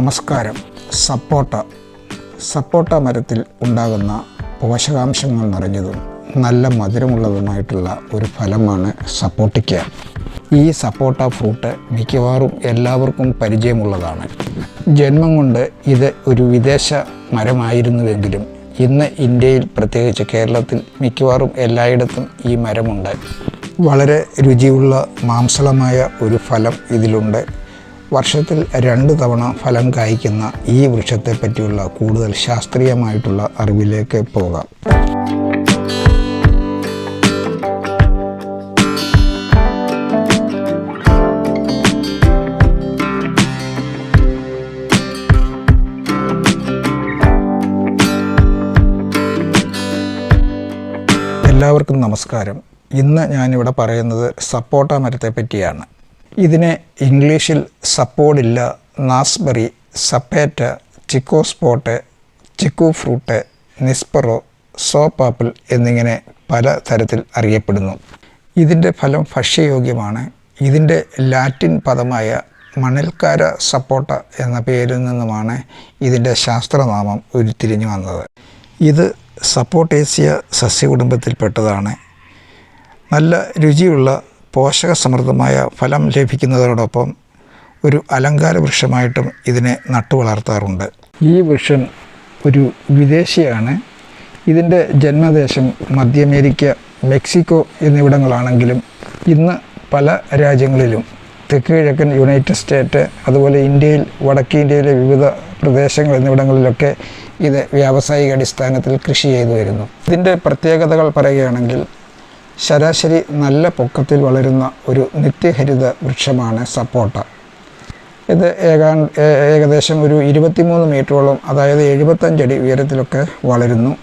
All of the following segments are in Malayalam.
നമസ്കാരം. സപ്പോട്ട. സപ്പോട്ട മരത്തിൽ ഉണ്ടാകുന്ന പോഷകാംശങ്ങൾ നിറഞ്ഞതും നല്ല മധുരമുള്ളതുമായിട്ടുള്ള ഒരു ഫലമാണ് സപ്പോട്ടിക്ക ഈ സപ്പോട്ട ഫ്രൂട്ട് മിക്കവാറും എല്ലാവർക്കും പരിചയമുള്ളതാണ്. ജന്മം കൊണ്ട് ഇത് ഒരു വിദേശ മരമായിരുന്നുവെങ്കിലും ഇന്ന് ഇന്ത്യയിൽ പ്രത്യേകിച്ച് കേരളത്തിൽ മിക്കവാറും എല്ലായിടത്തും ഈ മരമുണ്ട്. വളരെ രുചിയുള്ള മാംസളമായ ഒരു ഫലം ഇതിലുണ്ട്. വർഷത്തിൽ രണ്ട് തവണ ഫലം കായ്ക്കുന്ന ഈ വൃക്ഷത്തെ പറ്റിയുള്ള കൂടുതൽ ശാസ്ത്രീയമായിട്ടുള്ള അറിവിലേക്ക് പോകാം. എല്ലാവർക്കും നമസ്കാരം. ഇന്ന് ഞാനിവിടെ പറയുന്നത് സപ്പോട്ട മരത്തെ പറ്റിയാണ് ഇതിനെ ഇംഗ്ലീഷിൽ sapodilla naseberry sapota chico sapote chikoo fruit nispero soap apple എന്നിങ്ങനെ പല തരത്തിൽ അറിയപ്പെടുന്നു. ഇതിന്റെ ഫലം ഭക്ഷ്യയോഗ്യമാണ്. ഇതിന്റെ ലാറ്റിൻ പദമായ മണൽക്കാര സപ്പോട്ട എന്ന പേരിൽ നിന്നുമാണ് ഇതിന്റെ ശാസ്ത്രനാമം ഉരുത്തിരിഞ്ഞു വന്നത്. ഇത് സപ്പോട്ടേസിയ സസ്യകുടുംബത്തിൽപ്പെട്ടതാണ്. നല്ല രുചിയുള്ള പോഷകസമൃദ്ധമായ ഫലം ലഭിക്കുന്നതോടൊപ്പം ഒരു അലങ്കാര വൃക്ഷമായിട്ടും ഇതിനെ നട്ടു വളർത്താറുണ്ട് ഈ വൃക്ഷം ഒരു വിദേശിയാണ്. ഇതിന്റെ ജന്മദേശം മധ്യ അമേരിക്ക മെക്സിക്കോ എന്നിവിടങ്ങളാണെങ്കിലും ഇന്ന് പല രാജ്യങ്ങളിലും. തെക്ക് കിഴക്കൻ യുണൈറ്റഡ് സ്റ്റേറ്റ് അതുപോലെ ഇന്ത്യയിൽ വടക്കേ ഇന്ത്യയിലെ വിവിധ പ്രദേശങ്ങൾ എന്നിവിടങ്ങളിലൊക്കെ ഇത് വ്യാവസായിക അടിസ്ഥാനത്തിൽ കൃഷി ചെയ്തു വരുന്നു. ഇതിന്റെ പ്രത്യേകതകൾ പറയുകയാണെങ്കിൽ ശരാശരി നല്ല പൊക്കത്തിൽ വളരുന്ന ഒരു നിത്യഹരിത വൃക്ഷമാണ് സപ്പോട്ട. ഇത് ഏകാ ഏകദേശം ഒരു ഇരുപത്തിമൂന്ന് മീറ്ററോളം അതായത് എഴുപത്തഞ്ചടി ഉയരത്തിലൊക്കെ വളരുന്നു.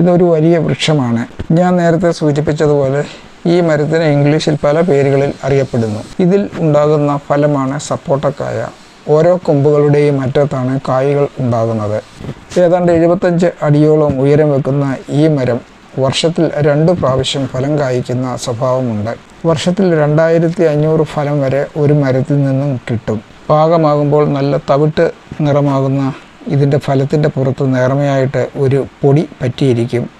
ഇതൊരു വലിയ വൃക്ഷമാണ്. ഞാൻ നേരത്തെ സൂചിപ്പിച്ചതുപോലെ ഈ മരത്തിന് ഇംഗ്ലീഷിൽ പല പേരുകളിൽ അറിയപ്പെടുന്നു. ഇതിൽ ഉണ്ടാകുന്ന ഫലമാണ് സപ്പോട്ടക്കായ. ഓരോ കൊമ്പുകളുടെയും അറ്റത്താണ് കായകൾ ഉണ്ടാകുന്നത്. ഏതാണ്ട് എഴുപത്തഞ്ച് അടിയോളം ഉയരം വെക്കുന്ന ഈ മരം വർഷത്തിൽ രണ്ടു പ്രാവശ്യം ഫലം കായ്ക്കുന്ന സ്വഭാവമുണ്ട്. വർഷത്തിൽ രണ്ടായിരത്തി അഞ്ഞൂറ് ഫലം വരെ ഒരു മരത്തിൽ നിന്നും കിട്ടും. പാകമാകുമ്പോൾ നല്ല തവിട്ട് നിറമാകുന്ന ഇതിന്റെ ഫലത്തിന്റെ പുറത്ത് നേർമയായിട്ട് ഒരു പൊടി പറ്റിയിരിക്കും.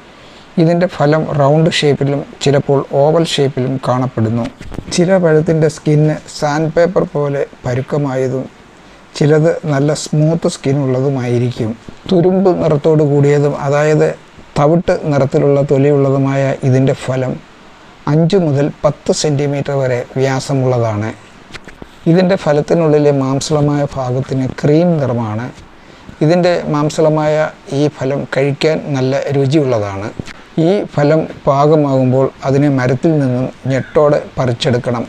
ഇതിന്റെ ഫലം റൗണ്ട് ഷേപ്പിലും ചിലപ്പോൾ ഓവൽ ഷേപ്പിലും കാണപ്പെടുന്നു. ചില പഴത്തിന്റെ സ്കിന്ന് സാൻഡ് പേപ്പർ പോലെ പരുക്കമായതും ചിലത് നല്ല സ്മൂത്ത് സ്കിന്നുള്ളതുമായിരിക്കും തുരുമ്പ് നിറത്തോട് കൂടിയതും അതായത് തവിട്ട് നിറത്തിലുള്ള തൊലിയുള്ളതുമായ ഇതിന്റെ ഫലം അഞ്ച് മുതൽ പത്ത് സെന്റിമീറ്റർ വരെ വ്യാസമുള്ളതാണ്. ഇതിന്റെ ഫലത്തിനുള്ളിലെ മാംസളമായ ഭാഗത്തിന് ക്രീം നിറമാണ്. ഇതിന്റെ മാംസളമായ ഈ ഫലം കഴിക്കാൻ നല്ല രുചിയുള്ളതാണ്. ഈ ഫലം പാകമാകുമ്പോൾ അതിനെ മരത്തിൽ നിന്നും ഞെട്ടോടെ പറിച്ചെടുക്കണം.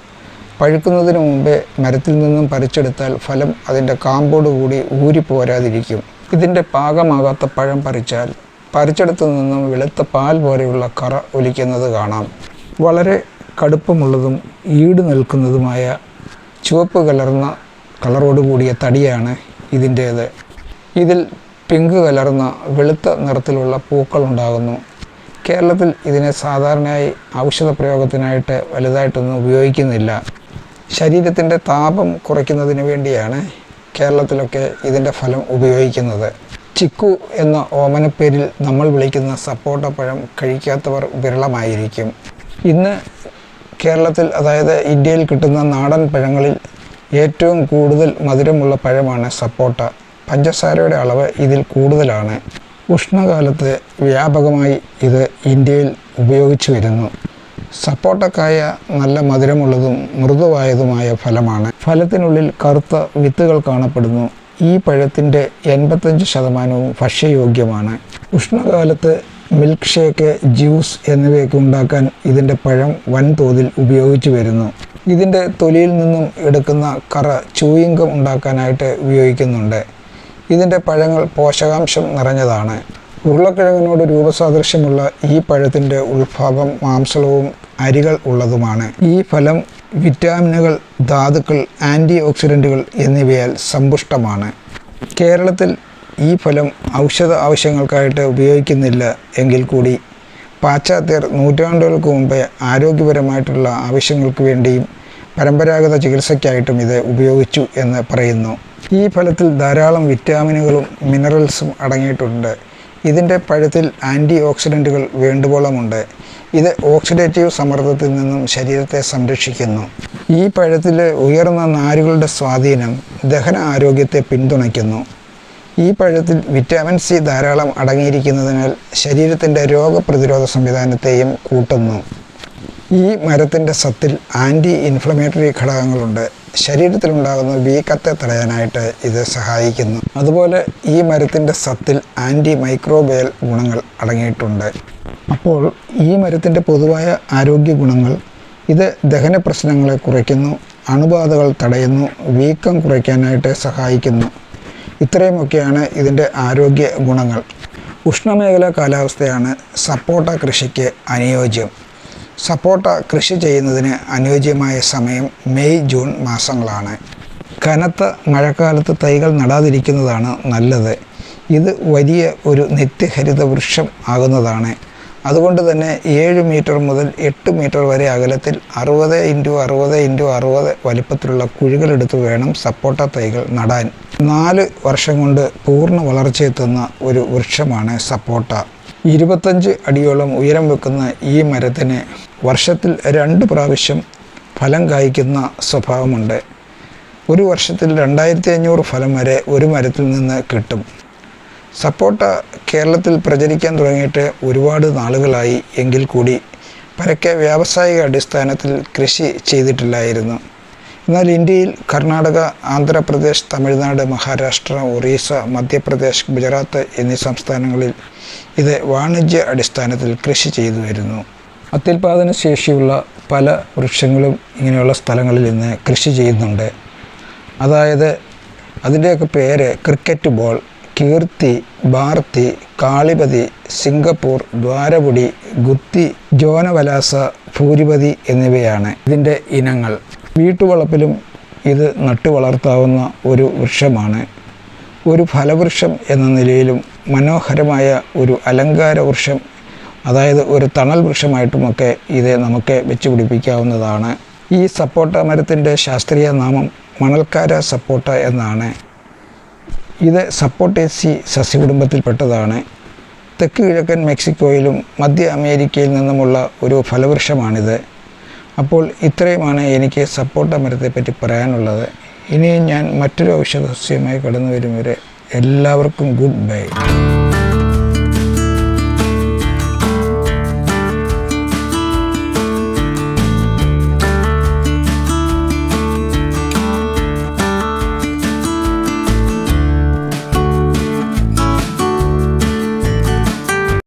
പഴുക്കുന്നതിന് മുമ്പേ മരത്തിൽ നിന്നും പറിച്ചെടുത്താൽ ഫലം അതിന്റെ കാമ്പോട് കൂടി ഊരിപ്പോരാതിരിക്കും. ഇതിന്റെ പാകമാകാത്ത പഴം പറിച്ചാൽ പറിച്ചെടുത്തു നിന്നും വെളുത്ത പാൽ പോലെയുള്ള കറ ഒലിക്കുന്നത് കാണാം. വളരെ കടുപ്പമുള്ളതും ഈട് നിൽക്കുന്നതുമായ ചുവപ്പ് കലർന്ന കളറോട് കൂടിയ തടിയാണ് ഇതിന്റേത്. ഇതിൽ പിങ്ക് കലർന്ന വെളുത്ത നിറത്തിലുള്ള പൂക്കൾ ഉണ്ടാകുന്നു. കേരളത്തിൽ ഇതിനെ സാധാരണയായി ഔഷധ പ്രയോഗത്തിനായിട്ട് വലുതായിട്ടൊന്നും ഉപയോഗിക്കുന്നില്ല. ശരീരത്തിന്റെ താപം കുറയ്ക്കുന്നതിന് വേണ്ടിയാണ് കേരളത്തിലൊക്കെ ഇതിന്റെ ഫലം ഉപയോഗിക്കുന്നത്. ചിക്കു എന്ന ഓമനപ്പേരിൽ നമ്മൾ വിളിക്കുന്ന സപ്പോട്ട പഴം കഴിക്കാത്തവർ വിരളമായിരിക്കും. ഇന്ന് കേരളത്തിൽ അതായത് ഇന്ത്യയിൽ കിട്ടുന്ന നാടൻ പഴങ്ങളിൽ ഏറ്റവും കൂടുതൽ മധുരമുള്ള പഴമാണ് സപ്പോട്ട. പഞ്ചസാരയുടെ അളവ് ഇതിൽ കൂടുതലാണ്. ഉഷ്ണകാലത്ത് വ്യാപകമായി ഇത് ഇന്ത്യയിൽ ഉപയോഗിച്ചു വരുന്നു. സപ്പോട്ടക്കായ നല്ല മധുരമുള്ളതും മൃദുവായതുമായ ഫലമാണ്. ഫലത്തിനുള്ളിൽ കറുത്ത വിത്തുകൾ കാണപ്പെടുന്നു. ഈ പഴത്തിന്റെ എൺപത്തഞ്ച് ശതമാനവും ഭക്ഷ്യയോഗ്യമാണ്. ഉഷ്ണകാലത്ത് മിൽക്ക് ഷേക്ക് ജ്യൂസ് എന്നിവയൊക്കെ ഉണ്ടാക്കാൻ ഇതിന്റെ പഴം വൻതോതിൽ ഉപയോഗിച്ചു വരുന്നു. ഇതിന്റെ തൊലിയിൽ നിന്നും എടുക്കുന്ന കറ ചൂയിങ്കം ഉണ്ടാക്കാനായിട്ട് ഉപയോഗിക്കുന്നുണ്ട്. ഇതിന്റെ പഴങ്ങൾ പോഷകാംശം നിറഞ്ഞതാണ്. ഉരുളക്കിഴങ്ങിനോട് രൂപസാദൃശ്യമുള്ള ഈ പഴത്തിന്റെ ഉൾഭാഗം മാംസളവും അരികൾ ഉള്ളതുമാണ്. ഈ ഫലം വിറ്റാമിനുകൾ ധാതുക്കൾ ആന്റി ഓക്സിഡന്റുകൾ എന്നിവയാൽ സമ്പുഷ്ടമാണ്. കേരളത്തിൽ ഈ ഫലം ഔഷധ ആവശ്യങ്ങൾക്കായിട്ട് ഉപയോഗിക്കുന്നില്ല എങ്കിൽ കൂടി പാശ്ചാത്യർ നൂറ്റാണ്ടുകൾക്ക് മുമ്പേ ആരോഗ്യപരമായിട്ടുള്ള ആവശ്യങ്ങൾക്ക് വേണ്ടിയും പരമ്പരാഗത ചികിത്സയ്ക്കായിട്ടും ഇത് ഉപയോഗിച്ചു എന്ന് പറയുന്നു. ഈ ഫലത്തിൽ ധാരാളം വിറ്റാമിനുകളും മിനറൽസും അടങ്ങിയിട്ടുണ്ട്. ഇതിന്റെ പഴത്തിൽ ആന്റി ഓക്സിഡന്റുകൾ വേണ്ടുവോളമുണ്ട്. ഇത് ഓക്സിഡേറ്റീവ് സമ്മർദ്ദത്തിൽ നിന്നും ശരീരത്തെ സംരക്ഷിക്കുന്നു. ഈ പഴത്തിൽ ഉയർന്ന നാരുകളുടെ സ്വാധീനം ദഹന ആരോഗ്യത്തെ പിന്തുണയ്ക്കുന്നു. ഈ പഴത്തിൽ വിറ്റാമിൻ സി ധാരാളം അടങ്ങിയിരിക്കുന്നതിനാൽ ശരീരത്തിന്റെ രോഗപ്രതിരോധ സംവിധാനത്തെയും കൂട്ടുന്നു. ഈ മരത്തിന്റെ സത്തിൽ ആന്റി ഇൻഫ്ലമേറ്ററി ഘടകങ്ങളുണ്ട്. ശരീരത്തിലുണ്ടാകുന്ന വീക്കത്തെ തടയാനായിട്ട് ഇത് സഹായിക്കുന്നു. അതുപോലെ ഈ മരത്തിന്റെ സത്തിൽ ആന്റി മൈക്രോബയൽ ഗുണങ്ങൾ അടങ്ങിയിട്ടുണ്ട്. അപ്പോൾ ഈ മരത്തിന്റെ പൊതുവായ ആരോഗ്യ ഗുണങ്ങൾ ഇത് ദഹന പ്രശ്നങ്ങളെ കുറയ്ക്കുന്നു അണുബാധകൾ തടയുന്നു വീക്കം കുറയ്ക്കാനായിട്ട് സഹായിക്കുന്നു. ഇത്രയുമൊക്കെയാണ് ഇതിന്റെ ആരോഗ്യ ഗുണങ്ങൾ. ഉഷ്ണമേഖലാ കാലാവസ്ഥയാണ് സപ്പോട്ട കൃഷിക്ക് അനുയോജ്യം. സപ്പോട്ട കൃഷി ചെയ്യുന്നതിന് അനുയോജ്യമായ സമയം മെയ് ജൂൺ മാസങ്ങളാണ്. കനത്ത മഴക്കാലത്ത് തൈകൾ നടാതിരിക്കുന്നതാണ് നല്ലത്. ഇത് വലിയ ഒരു നിത്യഹരിത വൃക്ഷം ആകുന്നതാണ്. അതുകൊണ്ട് തന്നെ ഏഴ് മീറ്റർ മുതൽ എട്ട് മീറ്റർ വരെ അകലത്തിൽ അറുപത് ഇന്റു അറുപത് ഇന്റു അറുപത് വലിപ്പത്തിലുള്ള കുഴികളെടുത്ത് വേണം സപ്പോട്ട തൈകൾ നടാൻ. നാല് വർഷം കൊണ്ട് പൂർണ വളർച്ചയെത്തുന്ന ഒരു വൃക്ഷമാണ് സപ്പോട്ട ഇരുപത്തഞ്ച് അടിയോളം ഉയരം വെക്കുന്ന ഈ മരത്തിന് വർഷത്തിൽ രണ്ട് പ്രാവശ്യം ഫലം കായ്ക്കുന്ന സ്വഭാവമുണ്ട്. ഒരു വർഷത്തിൽ രണ്ടായിരത്തി അഞ്ഞൂറ് ഫലം വരെ ഒരു മരത്തിൽ നിന്ന് കിട്ടും. സപ്പോട്ട കേരളത്തിൽ പ്രചരിക്കാൻ തുടങ്ങിയിട്ട് ഒരുപാട് നാളുകളായി എങ്കിൽ കൂടി പരക്കെ വ്യാവസായിക അടിസ്ഥാനത്തിൽ കൃഷി ചെയ്തിട്ടില്ലായിരുന്നു. എന്നാൽ ഇന്ത്യയിൽ കർണാടക ആന്ധ്രാപ്രദേശ് തമിഴ്നാട് മഹാരാഷ്ട്ര ഒറീസ മധ്യപ്രദേശ് ഗുജറാത്ത് എന്നീ സംസ്ഥാനങ്ങളിൽ ഇത് വാണിജ്യ അടിസ്ഥാനത്തിൽ കൃഷി ചെയ്തു വരുന്നു. അത്യുൽപാദന ശേഷിയുള്ള പല വൃക്ഷങ്ങളും ഇങ്ങനെയുള്ള സ്ഥലങ്ങളിൽ ഇന്ന് കൃഷി ചെയ്യുന്നുണ്ട്. അതായത് അതിന്റെയൊക്കെ പേര് cricket ball Kirthi Bharathi Kalipatti Singapore Dwarapudi Gutti Jonnavalasa Bhuripathi എന്നിവയാണ് ഇതിന്റെ ഇനങ്ങൾ. വീട്ടുവളപ്പിലും ഇത് നട്ടു വളർത്താവുന്ന ഒരു വൃക്ഷമാണ്. ഒരു ഫലവൃക്ഷം എന്ന നിലയിലും മനോഹരമായ ഒരു അലങ്കാര വൃക്ഷം അതായത് ഒരു തണൽ വൃക്ഷമായിട്ടുമൊക്കെ ഇത് നമുക്ക് വെച്ച് പിടിപ്പിക്കാവുന്നതാണ്. ഈ സപ്പോട്ട മരത്തിന്റെ ശാസ്ത്രീയ നാമം മണൽക്കാര സപ്പോട്ട എന്നാണ്. ഇത് സപ്പോട്ടേസി സസ്യകുടുംബത്തിൽപ്പെട്ടതാണ്. തെക്ക് കിഴക്കൻ മെക്സിക്കോയിലും മധ്യ അമേരിക്കയിൽ നിന്നുമുള്ള ഒരു ഫലവൃക്ഷമാണിത്. അപ്പോൾ ഇത്രയുമാണ് എനിക്ക് സപ്പോട്ട മരത്തെപ്പറ്റി പറയാനുള്ളത്. ഇനിയും ഞാൻ മറ്റൊരു ഔഷധ സസ്യമായി കടന്നു വരും വരെ എല്ലാവർക്കും ഗുഡ് ബൈ.